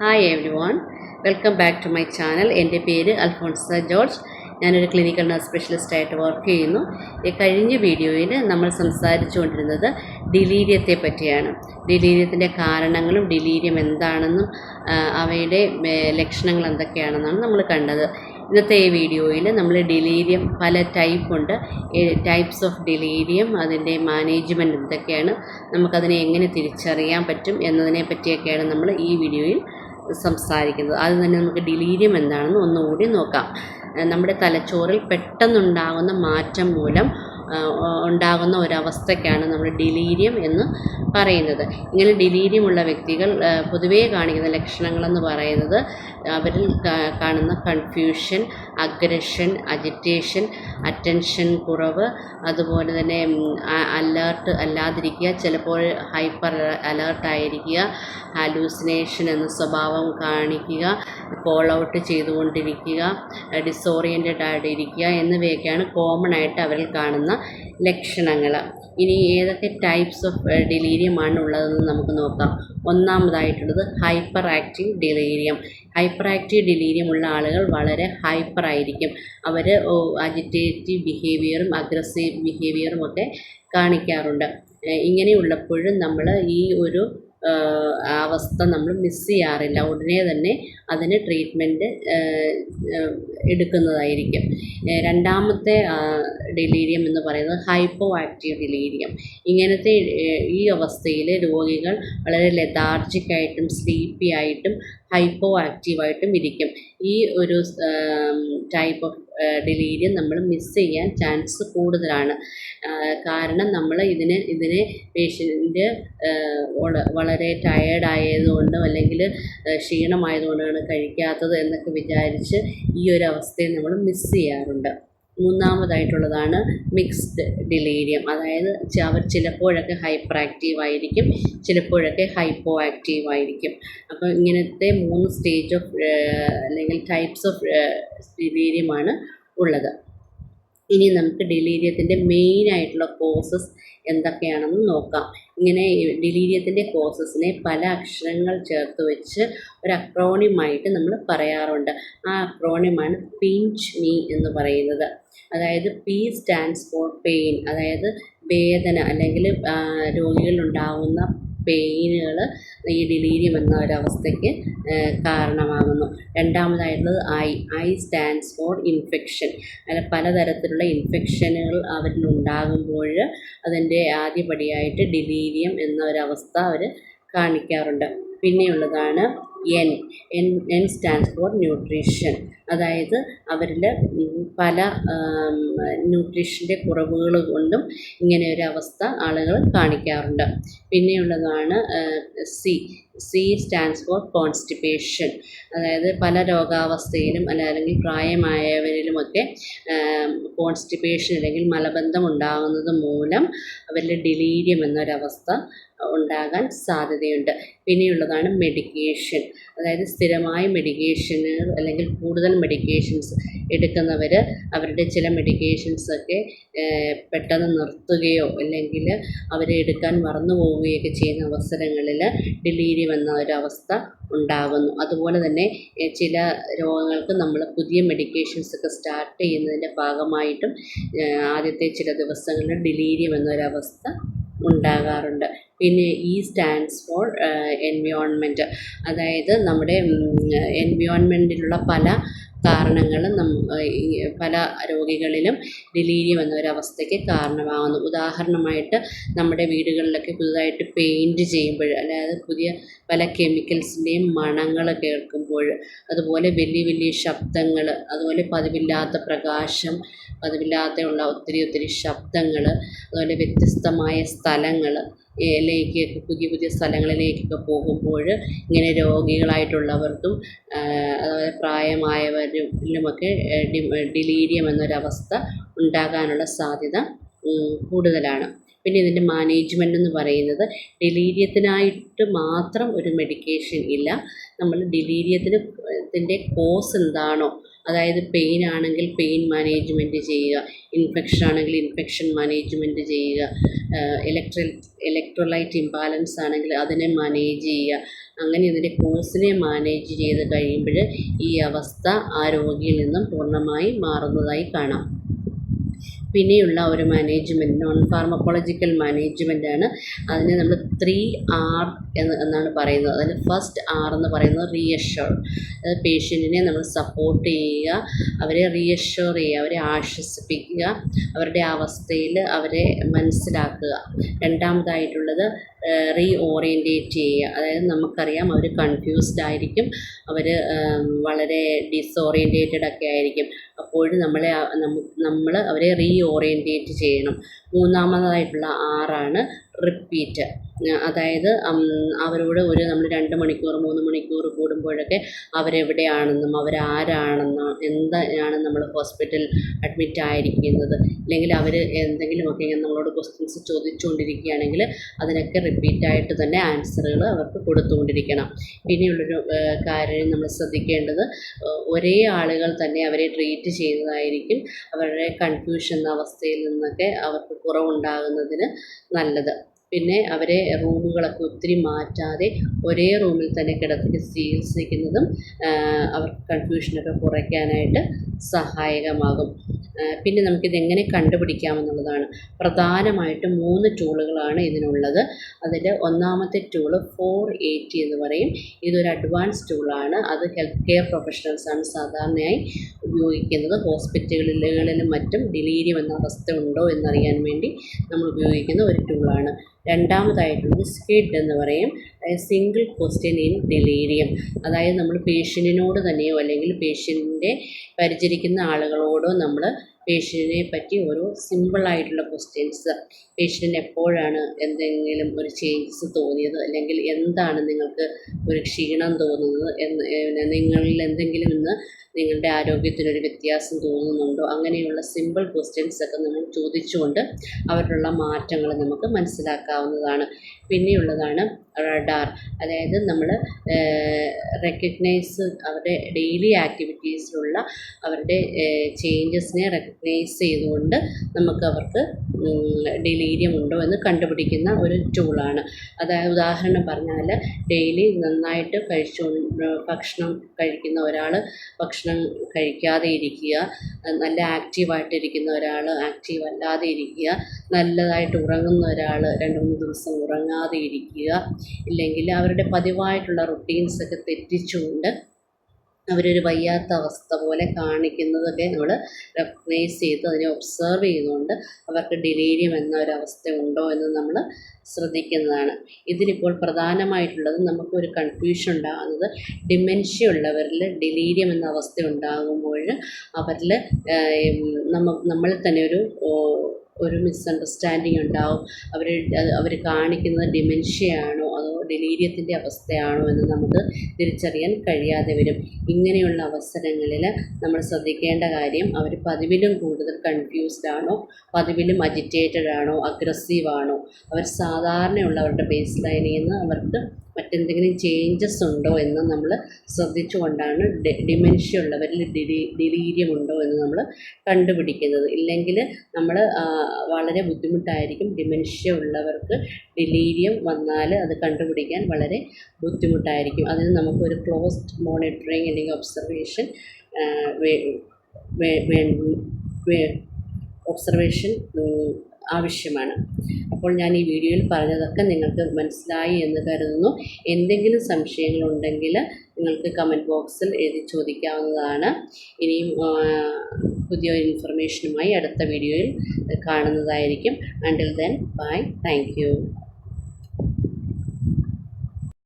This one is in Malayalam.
Hi everyone welcome back to my channel എന്റെ പേര് അൽഫോൺസ ജോർജ്. ഞാനൊരു ക്ലിനിക്കൽ നഴ്സ് സ്പെഷ്യലിസ്റ്റായിട്ട് വർക്ക് ചെയ്യുന്നു. ഈ കഴിഞ്ഞ വീഡിയോയിൽ നമ്മൾ സംസാരിച്ചുകൊണ്ടിരുന്നത് ഡിലീരിയത്തെ പറ്റിയാണ്. ഡിലീരിയത്തിന്റെ കാരണങ്ങളും ഡിലീരിയം എന്താണെന്നും അവയുടെ ലക്ഷണങ്ങൾ എന്തൊക്കെയാണെന്നാണ് നമ്മൾ കണ്ടത്. ഇന്നത്തെ ഈ വീഡിയോയിൽ നമ്മൾ ഡിലീരിയം പല ടൈപ്പ് ഉണ്ട്. ടൈപ്സ് ഓഫ് ഡിലീരിയം അതിന്റെ മാനേജ്മെന്റ് എന്തൊക്കെയാണ് നമുക്കതിനെ എങ്ങനെ തിരിച്ചറിയാൻ പറ്റും എന്നതിനെ പറ്റിയൊക്കെയാണ് നമ്മൾ ഈ വീഡിയോയിൽ സംസാരിക്കുന്നത്. ആദ്യം തന്നെ നമുക്ക് ഡിലീരിയം എന്താണെന്ന് ഒന്നുകൂടി നോക്കാം. നമ്മുടെ തലച്ചോറിൽ പെട്ടെന്നുണ്ടാകുന്ന മാറ്റം മൂലം ഉണ്ടാകുന്ന ഒരവസ്ഥയ്ക്കാണ് നമ്മൾ ഡിലീരിയം എന്ന് പറയുന്നത്. ഇങ്ങനെ ഡിലീരിയമുള്ള വ്യക്തികൾ പൊതുവേ കാണിക്കുന്ന ലക്ഷണങ്ങളെന്ന് പറയുന്നത് അവരിൽ കാണുന്ന കൺഫ്യൂഷൻ അഗ്രഷൻ അജിറ്റേഷൻ അറ്റൻഷൻ കുറവ് അതുപോലെ തന്നെ അലേർട്ട് അല്ലാതിരിക്കുക ചിലപ്പോൾ ഹൈപ്പർ അലേർട്ടായിരിക്കുക ഹാലൂസിനേഷൻ എന്ന സ്വഭാവം കാണിക്കുക കോൾ ഔട്ട് ചെയ്തുകൊണ്ടിരിക്കുക ഡിസോറിയന്റഡ് ആയിട്ടിരിക്കുക എന്നിവയൊക്കെയാണ് കോമൺ ആയിട്ട് അവരിൽ കാണുന്ന ലക്ഷണങ്ങൾ. ഇനി ഏതൊക്കെ ടൈപ്സ് ഓഫ് ഡിലീരിയമാണ് ഉള്ളതെന്ന് നമുക്ക് നോക്കാം. ഒന്നാമതായിട്ടുള്ളത് hyperactive delirium hyperactive delirium ഉള്ള ആളുകൾ വളരെ ഹൈപ്പർ ആയിരിക്കും. അവർ അജിറ്റേറ്റീവ് ബിഹേവിയറും അഗ്രസീവ് ബിഹേവിയറും ഒക്കെ കാണിക്കാറുണ്ട്. ഇങ്ങനെയുള്ളപ്പോഴും നമ്മൾ ഈ ഒരു ആഹ് അവസ്ഥ നമ്മൾ മിസ് ചെയ്യാറില്ല. ഉടനെ തന്നെ അതിന് ട്രീറ്റ്മെന്റ് എടുക്കുന്നതായിരിക്കും. രണ്ടാമത്തെ ഡിലീരിയം എന്ന് പറയുന്നത് ഹൈപ്പോ ആക്റ്റീവ് ഡിലീരിയം ഇങ്ങനത്തെ ഈ അവസ്ഥയിൽ രോഗികൾ വളരെ ലെതാർജിക്കായിട്ടും സ്ലീപ്പി ആയിട്ടും ഹൈപ്പോ ആക്റ്റീവായിട്ടും ഇരിക്കും. ഈ ഒരു ടൈപ്പ് ഓഫ് ഡിലീരിയം നമ്മൾ മിസ് ചെയ്യാൻ ചാൻസ് കൂടുതലാണ്. കാരണം നമ്മൾ ഇതിന് ഇതിനെ പേഷ്യന്റ് വളരെ ടയേർഡായതുകൊണ്ടോ അല്ലെങ്കിൽ ക്ഷീണമായതുകൊണ്ടാണ് കഴിക്കാത്തത് എന്നൊക്കെ വിചാരിച്ച് ഈ ഒരു അവസ്ഥയെ നമ്മൾ മിസ് ചെയ്യാറുണ്ട്. മൂന്നാമതായിട്ടുള്ളതാണ് മിക്സ്ഡ് ഡിലീരിയം അതായത് അവർ ചിലപ്പോഴൊക്കെ ഹൈപ്പർ ആക്റ്റീവ് ആയിരിക്കും ചിലപ്പോഴൊക്കെ ഹൈപ്പോ ആക്റ്റീവ് ആയിരിക്കും. അപ്പോൾ ഇങ്ങനത്തെ മൂന്ന് സ്റ്റേജ് ഓഫ് അല്ലെങ്കിൽ ടൈപ്സ് ഓഫ് ഡിലീരിയമാണ് ഉള്ളത്. ഇനി നമുക്ക് ഡിലീരിയത്തിന്റെ മെയിൻ ആയിട്ടുള്ള കോസസ് എന്തൊക്കെയാണെന്ന് നോക്കാം. ഇങ്ങനെ ഡിലീരിയത്തിന്റെ കോസസിനെ പല അക്ഷരങ്ങൾ ചേർത്ത് വെച്ച് ഒരു അക്രോണിമായിട്ട് നമ്മൾ പറയാറുണ്ട്. ആ അക്രോണിമാണ് പിഞ്ച് മീ എന്ന് പറയുന്നത്. അതായത് പി സ്റ്റാൻഡ്സ് ഫോർ പെയിൻ അതായത് വേദന അല്ലെങ്കിൽ രോഗികളിലുണ്ടാകുന്ന പെയിനുകൾ ഈ ഡിലീരിയം എന്ന ഒരവസ്ഥയ്ക്ക് കാരണമാകുന്നു. രണ്ടാമതായിട്ടുള്ളത് I I stands for infection അങ്ങനെ പലതരത്തിലുള്ള ഇൻഫെക്ഷനുകൾ അവരിൽ ഉണ്ടാകുമ്പോൾ അതിന്റെ ആദ്യപടിയായിട്ട് ഡിലീരിയം എന്ന ഒരവസ്ഥ അവർ കാണിക്കാറുണ്ട്. പിന്നെയുള്ളതാണ് N N N stands for nutrition അതായത് അവരിൽ പല ന്യൂട്രീഷന്റെ കുറവുകൾ കൊണ്ടും ഇങ്ങനെ ഒരു അവസ്ഥ ആളുകൾ കാണിക്കാറുണ്ട്. പിന്നെയുള്ളതാണ് C C stands for constipation അതായത് പല രോഗാവസ്ഥയിലും അല്ല അല്ലെങ്കിൽ പ്രായമായവരിലുമൊക്കെ കോൺസ്റ്റിപ്പേഷൻ അല്ലെങ്കിൽ മലബന്ധം ഉണ്ടാകുന്നത് മൂലം അവരിൽ ഡിലീരിയം എന്നൊരവസ്ഥ ഉണ്ടാകാൻ സാധ്യതയുണ്ട്. പിന്നെയുള്ളതാണ് മെഡിക്കേഷൻ അതായത് സ്ഥിരമായ മെഡിക്കേഷന് അല്ലെങ്കിൽ കൂടുതൽ മെഡിക്കേഷൻസ് എടുക്കുന്നവർ അവരുടെ ചില മെഡിക്കേഷൻസൊക്കെ പെട്ടെന്ന് നിർത്തുകയോ അല്ലെങ്കിൽ അവർ എടുക്കാൻ മറന്നു പോവുകയൊക്കെ ചെയ്യുന്ന അവസരങ്ങളിൽ ഡിലീരിയം എന്ന ഒരവസ്ഥ ഉണ്ടാകുന്നു. അതുപോലെ തന്നെ ചില രോഗങ്ങൾക്ക് നമ്മൾ പുതിയ മെഡിക്കേഷൻസൊക്കെ സ്റ്റാർട്ട് ചെയ്യുന്നതിന്റെ ഭാഗമായിട്ടും ആദ്യത്തെ ചില ദിവസങ്ങളിൽ ഡിലീരിയം എന്നൊരവസ്ഥ ഉണ്ടാകാറുണ്ട്. പിന്നെ ഈ സ്റ്റാൻഡ്സ് ഫോർ എൻവിയോൺമെന്റ് അതായത് നമ്മുടെ എൻവിയോൺമെന്റിലുള്ള പല ഈ പല രോഗികളിലും ഡിലീരിയം എന്നൊരവസ്ഥയ്ക്ക് കാരണമാകുന്നു. ഉദാഹരണമായിട്ട് നമ്മുടെ വീടുകളിലൊക്കെ പുതുതായിട്ട് പെയിന്റ് ചെയ്യുമ്പോൾ അതായത് പുതിയ പല കെമിക്കൽസിന്റെയും മണങ്ങൾ കേൾക്കുമ്പോൾ അതുപോലെ വലിയ വലിയ ശബ്ദങ്ങൾ അതുപോലെ പതിവില്ലാത്ത പ്രകാശം പതിവില്ലാത്ത ഉള്ള ഒത്തിരി ഒത്തിരി ശബ്ദങ്ങൾ അതുപോലെ വ്യത്യസ്തമായ സ്ഥലങ്ങൾ ലേക്കൊക്കെ പുതിയ പുതിയ സ്ഥലങ്ങളിലേക്കൊക്കെ പോകുമ്പോൾ ഇങ്ങനെ രോഗികളായിട്ടുള്ളവർക്കും അതുപോലെ പ്രായമായവരിലുമൊക്കെ ഡിലീരിയം എന്നൊരവസ്ഥ ഉണ്ടാകാനുള്ള സാധ്യത കൂടുതലാണ്. പിന്നെ ഇതിന്റെ മാനേജ്മെന്റ് എന്ന് പറയുന്നത് ഡിലീരിയത്തിനായിട്ട് മാത്രം ഒരു മെഡിക്കേഷൻ ഇല്ല. നമ്മൾ ഡിലീരിയത്തിന് ത്തിന്റെ കോസ് എന്താണോ അതായത് പെയിൻ ആണെങ്കിൽ പെയിൻ മാനേജ്മെന്റ് ചെയ്യുക ഇൻഫെക്ഷൻ ആണെങ്കിൽ ഇൻഫെക്ഷൻ മാനേജ്മെന്റ് ചെയ്യുക ഇലക്ട്രൽ ഇലക്ട്രോലൈറ്റ് ഇംബാലൻസ് ആണെങ്കിൽ അതിനെ മാനേജ് ചെയ്യുക. അങ്ങനെ ഇതിന്റെ കോഴ്സിനെ മാനേജ് ചെയ്ത് കഴിയുമ്പോൾ ഈ അവസ്ഥ ആ രോഗിയിൽ നിന്നും പൂർണമായി മാറുന്നതായി കാണാം. പിന്നെയുള്ള ഒരു മാനേജ്മെന്റ് നോൺ ഫാർമക്കോളജിക്കൽ ആണ്. അതിനെ നമ്മൾ ത്രീ ആർ എന്ന് എന്നാണ് പറയുന്നത്. അതിൽ ഫസ്റ്റ് ആർ എന്ന് പറയുന്നത് റീഅഷ്യൂർ അതായത് പേഷ്യന്റിനെ നമ്മൾ സപ്പോർട്ട് ചെയ്യുക അവരെ റീഅഷ്യൂർ ചെയ്യുക അവരെ ആശ്വസിപ്പിക്കുക അവരുടെ അവസ്ഥയിൽ അവരെ മനസ്സിലാക്കുക. രണ്ടാമതായിട്ടുള്ളത് റീ ഓറിയന്റേറ്റ് ചെയ്യുക. അതായത് നമുക്കറിയാം അവർ കൺഫ്യൂസ്ഡ് ആയിരിക്കും അവർ വളരെ ഡിസോറിയന്റേറ്റഡ് ഒക്കെ ആയിരിക്കും. അപ്പോഴും നമ്മളെ നമ്മൾ അവരെ റീ ഓറിയന്റേറ്റ് ചെയ്യണം. മൂന്നാമതായിട്ടുള്ള ആറാണ് റിപ്പീറ്റ് അതായത് അവരോട് ഒരു നമ്മൾ രണ്ട് മണിക്കൂർ മൂന്ന് മണിക്കൂർ കൂടുമ്പോഴൊക്കെ അവരെവിടെയാണെന്നും അവരാരാണെന്നും എന്താണ് നമ്മൾ ഹോസ്പിറ്റൽ അഡ്മിറ്റ് ആയിരിക്കുന്നത് അല്ലെങ്കിൽ അവർ എന്തെങ്കിലുമൊക്കെ ഇങ്ങനെ നമ്മളോട് ക്വസ്റ്റ്യൻസ് ചോദിച്ചുകൊണ്ടിരിക്കുകയാണെങ്കിൽ അതിനൊക്കെ റിപ്പീറ്റായിട്ട് തന്നെ ആൻസറുകൾ അവർക്ക് കൊടുത്തുകൊണ്ടിരിക്കണം. പിന്നെയുള്ളൊരു കാര്യം നമ്മൾ ശ്രദ്ധിക്കേണ്ടത് ഒരേ ആളുകൾ തന്നെ അവരെ ട്രീറ്റ് ചെയ്യുന്നതായിരിക്കും അവരുടെ കൺഫ്യൂഷൻ അവസ്ഥയിൽ നിന്നൊക്കെ അവർക്ക് കുറവുണ്ടാകുന്നതിന് നല്ലത്. പിന്നെ അവരെ റൂമുകളൊക്കെ ഒത്തിരി മാറ്റാതെ ഒരേ റൂമിൽ തന്നെ കിടത്തി ചികിത്സിക്കുന്നതും അവർക്ക് കൺഫ്യൂഷനൊക്കെ കുറയ്ക്കാനായിട്ട് സഹായകമാകും. പിന്നെ നമുക്കിതെങ്ങനെ കണ്ടുപിടിക്കാമെന്നുള്ളതാണ്. പ്രധാനമായിട്ടും മൂന്ന് ടൂളുകളാണ് ഇതിനുള്ളത്. അതിൽ ഒന്നാമത്തെ ടൂൾ ഫോർ എയ്റ്റി എന്ന് പറയും. ഇതൊരു അഡ്വാൻസ് ടൂളാണ്. അത് ഹെൽത്ത് കെയർ പ്രൊഫഷണൽസാണ് സാധാരണയായി ഉപയോഗിക്കുന്നത്. ഹോസ്പിറ്റലുകളിലും മറ്റും ഡിലീരിയം എന്ന അവസ്ഥ ഉണ്ടോ എന്നറിയാൻ വേണ്ടി നമ്മൾ ഉപയോഗിക്കുന്ന ഒരു ടൂളാണ്. രണ്ടാമതായിട്ടുള്ളത് സ്കിഡ് എന്ന് പറയും. സിംഗിൾ ക്വസ്റ്റ്യൻ ഇൻ ഡെലീരിയം അതായത് നമ്മൾ പേഷ്യന്റിനോട് തന്നെയോ അല്ലെങ്കിൽ പേഷ്യന്റിന്റെ പരിചരിക്കുന്ന ആളുകളോടോ നമ്മൾ പേഷ്യന്റിനെ പറ്റി ഓരോ സിമ്പിളായിട്ടുള്ള ക്വസ്റ്റ്യൻസ് പേഷ്യന്റിന് എപ്പോഴാണ് എന്തെങ്കിലും ഒരു ചേഞ്ചസ് തോന്നിയത്? അല്ലെങ്കിൽ എന്താണ് നിങ്ങൾക്ക് ഒരു ക്ഷീണം തോന്നുന്നത്? എന്ന് നിങ്ങളിൽ എന്തെങ്കിലും ഇന്ന് നിങ്ങളുടെ ആരോഗ്യത്തിനൊരു വ്യത്യാസം തോന്നുന്നുണ്ടോ? അങ്ങനെയുള്ള സിമ്പിൾ ക്വസ്റ്റ്യൻസ് ഒക്കെ നമ്മൾ ചോദിച്ചുകൊണ്ട് അവരിലുള്ള മാറ്റങ്ങൾ നമുക്ക് മനസ്സിലാക്കാവുന്നതാണ്. പിന്നെയുള്ളതാണ് റഡാർ അതായത് നമ്മൾ റെക്കഗ്നൈസ് അവരുടെ ഡെയിലി ആക്ടിവിറ്റീസിലുള്ള അവരുടെ ചേഞ്ചസിനെ റെക്കഗ്നൈസ് ചെയ്തുകൊണ്ട് നമുക്ക് അവർക്ക് ഡെലീരിയം ഉണ്ടോ എന്ന് കണ്ടുപിടിക്കുന്ന ഒരു ടൂളാണ് അതായത് ഉദാഹരണം പറഞ്ഞാൽ ഡെയിലി നന്നായിട്ട് കഴിച്ചു ഭക്ഷണം കഴിക്കുന്ന ഒരാൾ ഭക്ഷണം കഴിക്കാതെ ഇരിക്കുക നല്ല ആക്റ്റീവായിട്ടിരിക്കുന്ന ഒരാൾ ആക്റ്റീവ് അല്ലാതെ ഇരിക്കുക നല്ലതായിട്ട് ഉറങ്ങുന്ന ഒരാൾ രണ്ട് മൂന്ന് ദിവസം ഉറങ്ങാതെ ഇരിക്കുക ഇല്ലെങ്കിൽ അവരുടെ പതിവായിട്ടുള്ള റുട്ടീൻസൊക്കെ തെറ്റിച്ചുകൊണ്ട് അവരൊരു വയ്യാത്ത അവസ്ഥ പോലെ കാണിക്കുന്നതൊക്കെ നമ്മൾ റെക്കഗ്നൈസ് ചെയ്ത് അതിനെ ഒബ്സർവ് ചെയ്തുകൊണ്ട് അവർക്ക് ഡിലീരിയം എന്ന ഒരു അവസ്ഥ ഉണ്ടോ എന്ന് നമ്മൾ ശ്രദ്ധിക്കുന്നതാണ്. ഇതിനിപ്പോൾ പ്രധാനമായിട്ടുള്ളത് നമുക്കൊരു കൺഫ്യൂഷൻ ഉണ്ടാകുന്നത് ഡിമെൻഷ്യ ഉള്ളവരിൽ ഡിലീരിയം എന്ന അവസ്ഥ ഉണ്ടാകുമ്പോൾ അവരിൽ നമ്മ നമ്മളിൽ തന്നെ ഒരു ഒരു മിസ്അണ്ടർസ്റ്റാൻഡിങ് ഉണ്ടാവും. അവർ അവർ കാണിക്കുന്നത് ഡിമെൻഷ്യയാണോ ഡെലീരിയത്തിന്റെ അവസ്ഥയാണോ എന്ന് നമുക്ക് തിരിച്ചറിയാൻ കഴിയാതെ വരും. ഇങ്ങനെയുള്ള അവസരങ്ങളിൽ നമ്മൾ ശ്രദ്ധിക്കേണ്ട കാര്യം അവർ പതിവിലും കൂടുതൽ കൺഫ്യൂസ്ഡ് ആണോ പതിവിലും അജിറ്റേറ്റഡ് ആണോ അഗ്രസീവ് ആണോ? അവർ സാധാരണയുള്ളവരുടെ ബേസ് ലൈനിൽ നിന്ന് അവർക്ക് മറ്റെന്തെങ്കിലും ചേഞ്ചസ് ഉണ്ടോ എന്ന് നമ്മൾ ശ്രദ്ധിച്ചുകൊണ്ടാണ് ഡിമെൻഷ്യ ഉള്ളവരിൽ ഡിലീ ഡിലീരിയം ഉണ്ടോ എന്ന് നമ്മൾ കണ്ടുപിടിക്കുന്നത്. ഇല്ലെങ്കിൽ നമ്മൾ വളരെ ബുദ്ധിമുട്ടായിരിക്കും ഡിമെൻഷ്യ ഉള്ളവർക്ക് ഡിലീരിയം വന്നാൽ അത് കണ്ടുപിടിക്കാൻ വളരെ ബുദ്ധിമുട്ടായിരിക്കും. അതിന് നമുക്കൊരു ക്ലോസ്ഡ് മോണിറ്ററിങ് അല്ലെങ്കിൽ ഒബ്സർവേഷൻ ഒബ്സർവേഷൻ ആവശ്യമാണ്. അപ്പോൾ ഞാൻ ഈ വീഡിയോയിൽ പറഞ്ഞതൊക്കെ നിങ്ങൾക്ക് മനസ്സിലായി എന്ന് കരുതുന്നു. എന്തെങ്കിലും സംശയങ്ങളുണ്ടെങ്കിൽ നിങ്ങൾക്ക് കമന്റ് ബോക്സിൽ എഴുതി ചോദിക്കാവുന്നതാണ്. ഇനിയും പുതിയ ഇൻഫർമേഷനുമായി അടുത്ത വീഡിയോയിൽ കാണുന്നതായിരിക്കും. Until then bye thank